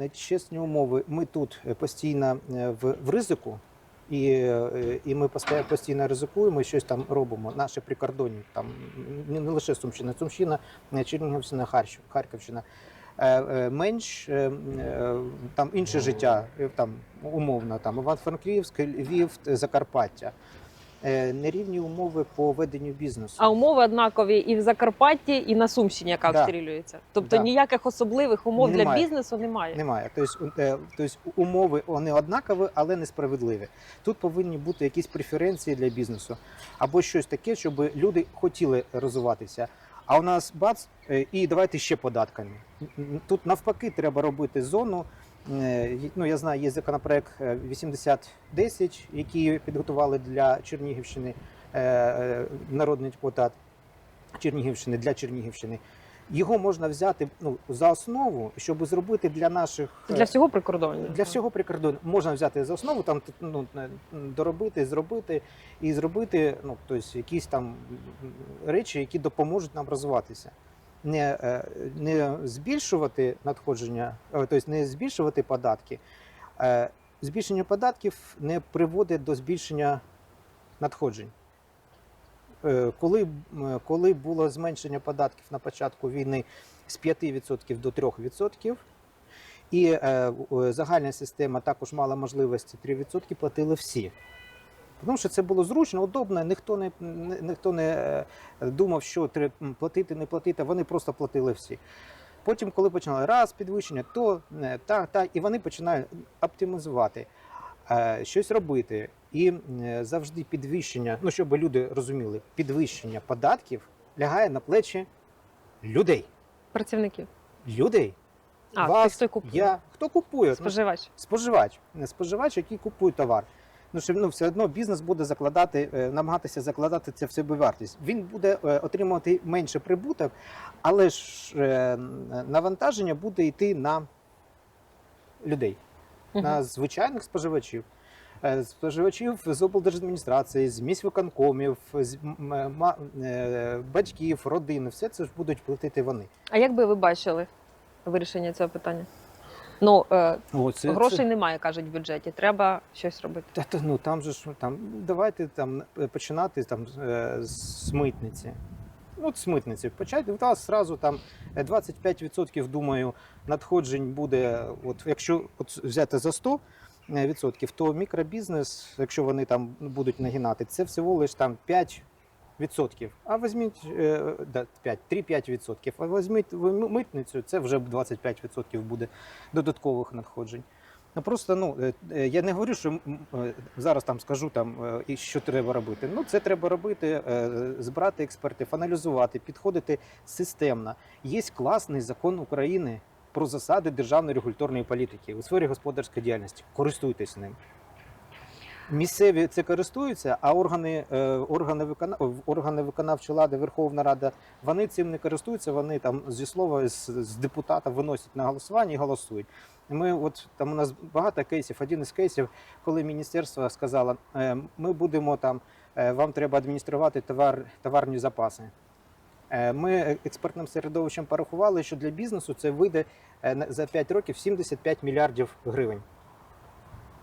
нечесні умови. Ми тут е, постійно е, в, в ризику, і, е, і ми постійно ризикуємо, щось там робимо. Наші прикордонні, там не лише Сумщина, Сумщина, Чернігівщина, Харківщина. Менш там інше життя, там умовно, там Іван-Франківськ, Львів, Закарпаття. Е, Нерівні умови по веденню бізнесу. А умови однакові і в Закарпатті, і на Сумщині, яка Да. обстрілюється. Тобто Да. ніяких особливих умов Немає. для бізнесу немає. Немає. Тобто, е, тобто умови вони однакові, але несправедливі. Тут повинні бути якісь преференції для бізнесу або щось таке, щоб люди хотіли розвиватися. А у нас бац, е, і давайте ще податками. Тут навпаки треба робити зону. Е, Ну, я знаю, є законопроект е, 8010, який підготували для Чернігівщини е, е, народний депутат Чернігівщини для Чернігівщини. Його можна взяти ну, за основу, щоб зробити для наших е, Для всього прикордоння. для всього прикордону можна взяти за основу, там ну, е, доробити, зробити і зробити ну, тобто, якісь там речі, які допоможуть нам розвиватися. Не, е, не збільшувати надходження, е, тобто не збільшувати податки. Е, Збільшення податків не приводить до збільшення надходжень. Коли, коли було зменшення податків на початку війни з 5% до 3%, і загальна система також мала можливості 3% платили всі. Тому що це було зручно, удобно, ніхто не, ніхто не е, думав, що треба платити, не платити, вони просто платили всі. Потім, коли починали раз підвищення, то е, так, так, і вони починають оптимізувати, е, щось робити. І завжди підвищення, ну щоб люди розуміли, підвищення податків лягає на плечі людей. Працівників. Людей. А, Вас, хто купує. Я хто купує? Ну, Споживач. споживач, не споживач, який купує товар. Ну, що ну, все одно бізнес буде закладати, е, намагатися закладати це в себе вартість. Він буде е, отримувати менше прибуток, але ж е, навантаження буде йти на людей, Мгм. на звичайних споживачів. Споживачів з облдержадміністрації, з міськвиконкомів, з м- м- ма- е, батьків, родин, все це ж будуть платити вони. А як би ви бачили вирішення цього питання? Ну, е, О, це, грошей немає, кажуть, в бюджеті. Треба щось робити. Та, та ну там же ж там давайте там е, починати там е, з митниці. Ну, От з митниці почати. У вас зразу там е, 25% думаю надходжень буде. От якщо от взяти за 100 е, відсотків, то мікробізнес, якщо вони там будуть нагинати, це всього лиш там 5 відсотків. А візьміть е, да, 5, 3-5 відсотків. А візьміть митницю, це вже 25 відсотків буде додаткових надходжень. Ну просто ну е, е, я не говорю, що е, зараз там скажу там е, і що треба робити. Ну це треба робити, е, збирати експертів, аналізувати, підходити системно. Є класний закон України про засади державної регуляторної політики у сфері господарської діяльності. Користуйтесь ним. Місцеві це користуються, а органи, е, органи, викона... органи виконавчої влади, Верховна Рада, вони цим не користуються. Вони там зі слова з, з депутата виносять на голосування і голосують. Ми от там у нас багато кейсів. Один із кейсів, коли міністерство сказало, е, ми будемо там, е, вам треба адмініструвати товар, товарні запаси. Ми експертним середовищем порахували, що для бізнесу це вийде за 5 років 75 мільярдів гривень.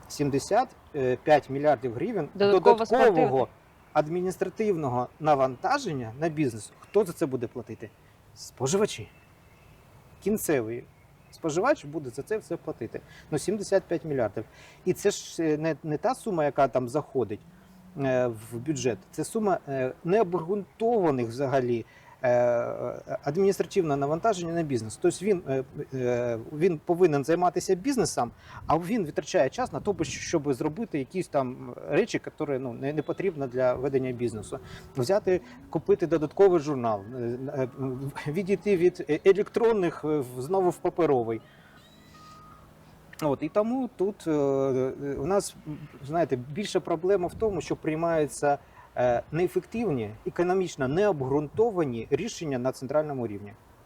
75 мільярдів гривень Додатково додаткового сплатили. адміністративного навантаження на бізнес. Хто за це буде платити? Споживачі. Кінцевий споживач буде за це все платити. Ну, 75 мільярдів. І це ж е, не, не та сума, яка там заходить е, в бюджет. Це сума е, необґрунтованих взагалі е, адміністративного навантаження на бізнес. Тобто він, е, е, він повинен займатися бізнесом, а він витрачає час на те, щоб зробити якісь там речі, які ну, не, потрібні для ведення бізнесу. Взяти, купити додатковий журнал, е, е, відійти від е, електронних е, знову в паперовий. От, і тому тут е, е, у нас, знаєте, більше проблема в тому, що приймаються е, неефективні, економічно необґрунтовані рішення на центральному рівні.